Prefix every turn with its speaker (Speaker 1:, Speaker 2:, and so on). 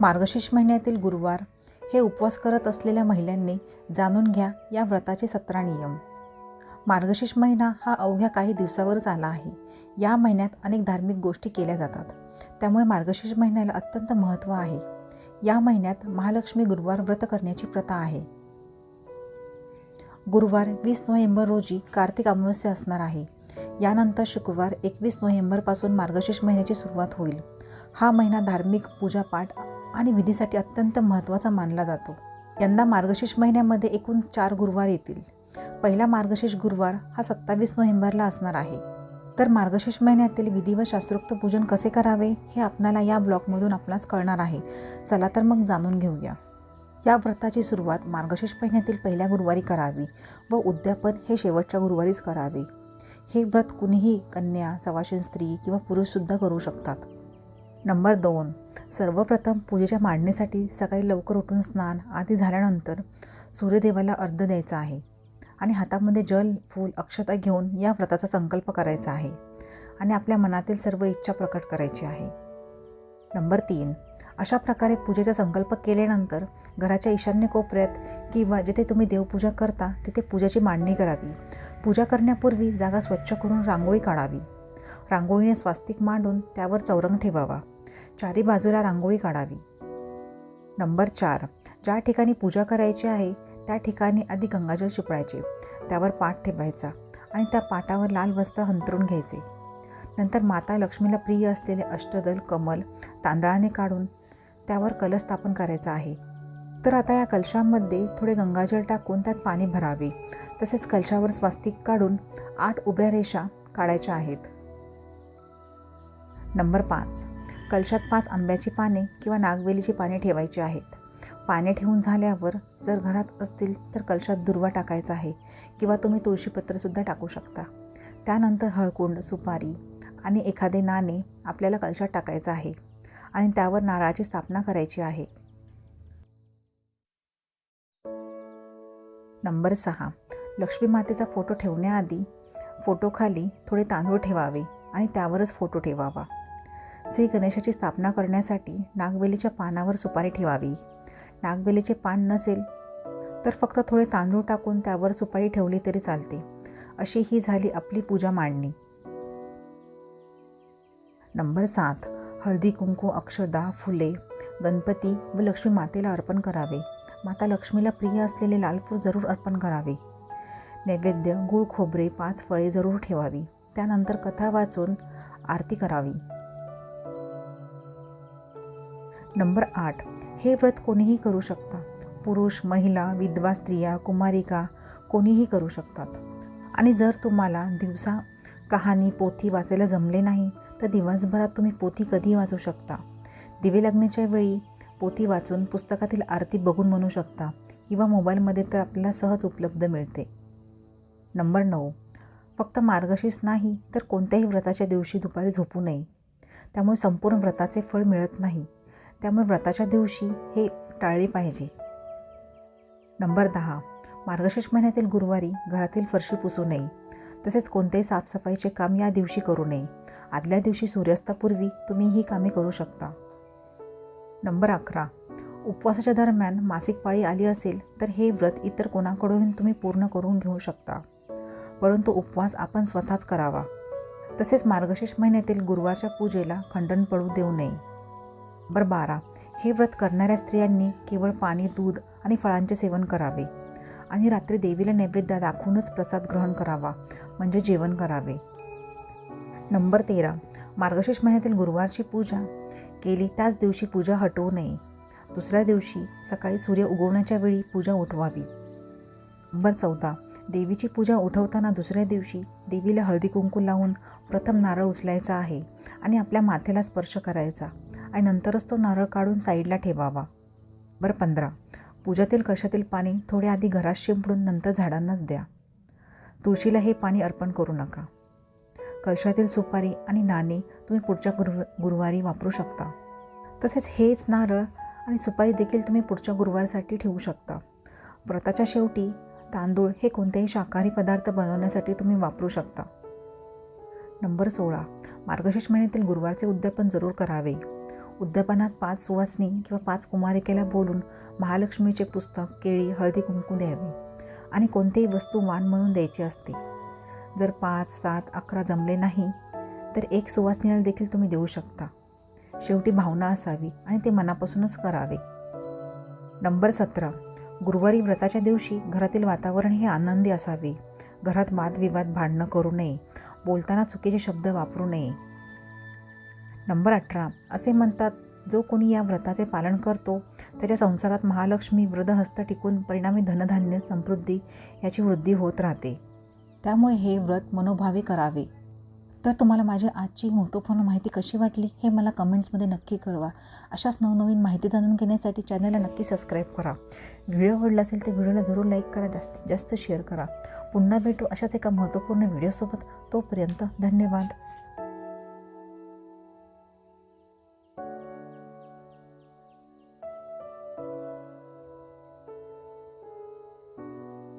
Speaker 1: मार्गशीर्ष महिन्यातील गुरुवार हे उपवास करत असलेल्या महिलांनी जाणून घ्या या व्रताचे सतरा नियम. मार्गशीर्ष महिना हा अवघ्या काही दिवसावरच आला आहे. या महिन्यात अनेक धार्मिक गोष्टी केल्या जातात. त्यामुळे मार्गशीर्ष महिन्याला अत्यंत महत्त्व आहे. या महिन्यात महालक्ष्मी गुरुवार व्रत करण्याची प्रथा आहे. गुरुवार वीस नोव्हेंबर रोजी कार्तिक अमावस्या असणार आहे. यानंतर शुक्रवार एकवीस नोव्हेंबरपासून मार्गशीर्ष महिन्याची सुरुवात होईल. हा महिना धार्मिक पूजापाठ आणि विधीसाठी अत्यंत महत्त्वाचा मानला जातो. यंदा मार्गशीर्ष महिन्यामध्ये एकूण चार गुरुवार येतील. पहिला मार्गशीर्ष गुरुवार हा सत्तावीस नोव्हेंबरला असणार आहे. तर मार्गशीर्ष महिन्यातील विधी व शास्त्रोक्त पूजन कसे करावे हे आपणाला या ब्लॉगमधून आपणास कळणार आहे. चला तर मग जाणून घेऊया. या व्रताची सुरुवात मार्गशीर्ष महिन्यातील पहिल्या गुरुवारी करावी व उद्यापन हे शेवटच्या गुरुवारीच करावे. हे व्रत कुणीही कन्या सवाशीन स्त्री किंवा पुरुषसुद्धा करू शकतात. नंबर दोन. सर्वप्रथम पूजेच्या मांडणीसाठी सकाळी लवकर उठून स्नान आधी झाल्यानंतर सूर्यदेवाला अर्ध द्यायचा आहे आणि हातामध्ये जल फूल अक्षता घेऊन या व्रताचा संकल्प करायचा आहे आणि आपल्या मनातील सर्व इच्छा प्रकट करायची आहे. नंबर तीन. अशा प्रकारे पूजेचा संकल्प केल्यानंतर घराच्या ईशान्य कोपऱ्यात किंवा जिथे तुम्ही देवपूजा करता तिथे पूजेची मांडणी करावी. पूजा करण्यापूर्वी जागा स्वच्छ करून रांगोळी काढावी. रांगोळीने स्वास्तिक मांडून त्यावर चौरंग ठेवावा. चारी बाजूला रांगोळी काढावी. नंबर चार. ज्या ठिकाणी पूजा करायची आहे त्या ठिकाणी आधी गंगाजल शिपडायचे त्यावर पाठ ठेवायचा आणि त्या पाटावर लाल वस्त्र हंतरून घ्यायचे. नंतर माता लक्ष्मीला प्रिय असलेले अष्टदल कमल तांदळाने काढून त्यावर कलश स्थापन करायचा आहे. तर आता या कलशामध्ये थोडे गंगाजल टाकून त्यात पाणी भरावे. तसेच कलशावर स्वास्तिक काढून आठ उभ्या रेषा काढायच्या आहेत. नंबर पाच. कलशात पाच आंब्याची पाने किंवा नागवेलीची पाने ठेवायची आहेत. पाने ठेवून झाल्यावर जर घरात असतील तर कलशात दुर्वा टाकायचा आहे किंवा तुम्ही तुळशीपत्रसुद्धा टाकू शकता. त्यानंतर हळकुंड सुपारी आणि एखादे नाणे आपल्याला कलशात टाकायचं आहे आणि त्यावर नारळाची स्थापना करायची आहे. नंबर सहा. लक्ष्मी मातेचा फोटो ठेवण्याआधी फोटोखाली थोडे तांदूळ ठेवावे आणि त्यावरच फोटो ठेवावा. श्री गणेशाची स्थापना करण्यासाठी नागवेलीच्या पानावर सुपारी ठेवावी. नागवेलीचे पान नसेल तर फक्त थोडे तांदूळ टाकून त्यावर सुपारी ठेवली तरी चालते. अशी ही झाली आपली पूजा मांडणी. नंबर सात. हळदी कुंकू अक्षदा फुले गणपती व लक्ष्मी मातेला अर्पण करावे. माता लक्ष्मीला प्रिय असलेले लालफूल जरूर अर्पण करावे. नैवेद्य गूळ खोबरे पाच फळे जरूर ठेवावी. त्यानंतर कथा वाचून आरती करावी. नंबर आठ. हे व्रत कोणीही करू शकता. पुरुष महिला विधवा स्त्रिया कुमारिका कोणीही करू शकतात. आणि जर तुम्हाला दिवसा कहाणी पोथी वाचायला जमले नाही तर दिवसभरात तुम्ही पोथी कधी वाचू शकता? दिवे लागण्याच्या वेळी पोथी वाचून पुस्तकातील आरती बघून म्हणू शकता किंवा मोबाईलमध्ये तर आपल्याला सहज उपलब्ध मिळते. नंबर नऊ. फक्त मार्गशीर्ष नाही तर कोणत्याही व्रताच्या दिवशी दुपारी झोपू नये. त्यामुळे संपूर्ण व्रताचे फळ मिळत नाही. त्यामुळे व्रताच्या दिवशी हे टाळले पाहिजे. नंबर दहा. मार्गशीर्ष महिन्यातील गुरुवारी घरातील फरशी पुसू नये. तसेच कोणतेही साफसफाईचे काम या दिवशी करू नये. आदल्या दिवशी सूर्यास्तापूर्वी तुम्ही ही कामे करू शकता. नंबर अकरा. उपवासाच्या दरम्यान मासिक पाळी आली असेल तर हे व्रत इतर कोणाकडून तुम्ही पूर्ण करून घेऊ शकता. परंतु उपवास आपण स्वतःच करावा. तसेच मार्गशीर्ष महिन्यातील गुरुवारच्या पूजेला खंडन पडू देऊ नये. नंबर बारा हे व्रत करणाऱ्या स्त्रियांनी केवळ पाणी दूध आणि फळांचे सेवन करावे आणि रात्री देवीला नैवेद्य दाखवूनच प्रसाद ग्रहण करावा म्हणजे जेवण करावे. नंबर तेरा. मार्गशीर्ष महिन्यातील गुरुवारची पूजा. केली त्याच दिवशी पूजा हटवू नये. दुसऱ्या दिवशी सकाळी सूर्य उगवण्याच्या वेळी पूजा उठवावी. नंबर चौदा. देवीची पूजा उठवताना दुसऱ्या दिवशी देवीला हळदी कुंकू लावून प्रथम नारळ उचलायचा आहे आणि आपल्या माथेला स्पर्श करायचा. आणि नंतरच तो नारळ काढून साईडला ठेवावा. बरं पंधरा. पूजातील कशातील पाणी थोडे आधी घरात शिंपडून नंतर झाडांनाच द्या. तुळशीला हे पाणी अर्पण करू नका. कशातील सुपारी आणि नाणे तुम्ही पुढच्या गुरु गुरुवारी वापरू शकता. तसेच हेच नारळ आणि सुपारी देखील तुम्ही पुढच्या गुरुवारसाठी ठेवू शकता. व्रताच्या शेवटी तांदूळ हे कोणतेही शाकाहारी पदार्थ बनवण्यासाठी तुम्ही वापरू शकता. नंबर सोळा. मार्गशीर्ष महिन्यातील गुरुवारचे उद्यापन जरूर करावे. उद्यापनात पाच सुवासनी किंवा पाच कुमारिकेला बोलून महालक्ष्मीचे पुस्तक केळी हळदी कुंकू द्यावे आणि कोणतीही वस्तू वाण म्हणून द्यायची असते. जर पाच सात अकरा जमले नाही तर एक सुवासनीला देखील तुम्ही देऊ शकता. शेवटी भावना असावी आणि ते मनापासूनच करावे. नंबर सतरा. गुरुवारी व्रताच्या दिवशी घरातील वातावरण हे आनंदी असावे. घरात वादविवाद भांडणं करू नये. बोलताना चुकीचे शब्द वापरू नये. नंबर अठरा. असे म्हणतात जो कोणी या व्रताचे पालन करतो त्याच्या संसारात महालक्ष्मी वृद्धहस्त टिकून परिणामी धनधान्य समृद्धी याची वृद्धी होत राहते. त्यामुळे हे व्रत मनोभावे करावे. तर तुम्हाला माझी आजची महत्त्वपूर्ण माहिती कशी वाटली हे मला कमेंट्समध्ये नक्की कळवा. अशाच नवनवीन माहिती जाणून घेण्यासाठी चॅनलला नक्की सबस्क्राईब करा. व्हिडिओ आवडला असेल तर व्हिडिओला जरूर लाईक करा जास्तीत जास्त शेअर करा. पुन्हा भेटू अशाच एका महत्त्वपूर्ण व्हिडिओसोबत. तोपर्यंत धन्यवाद.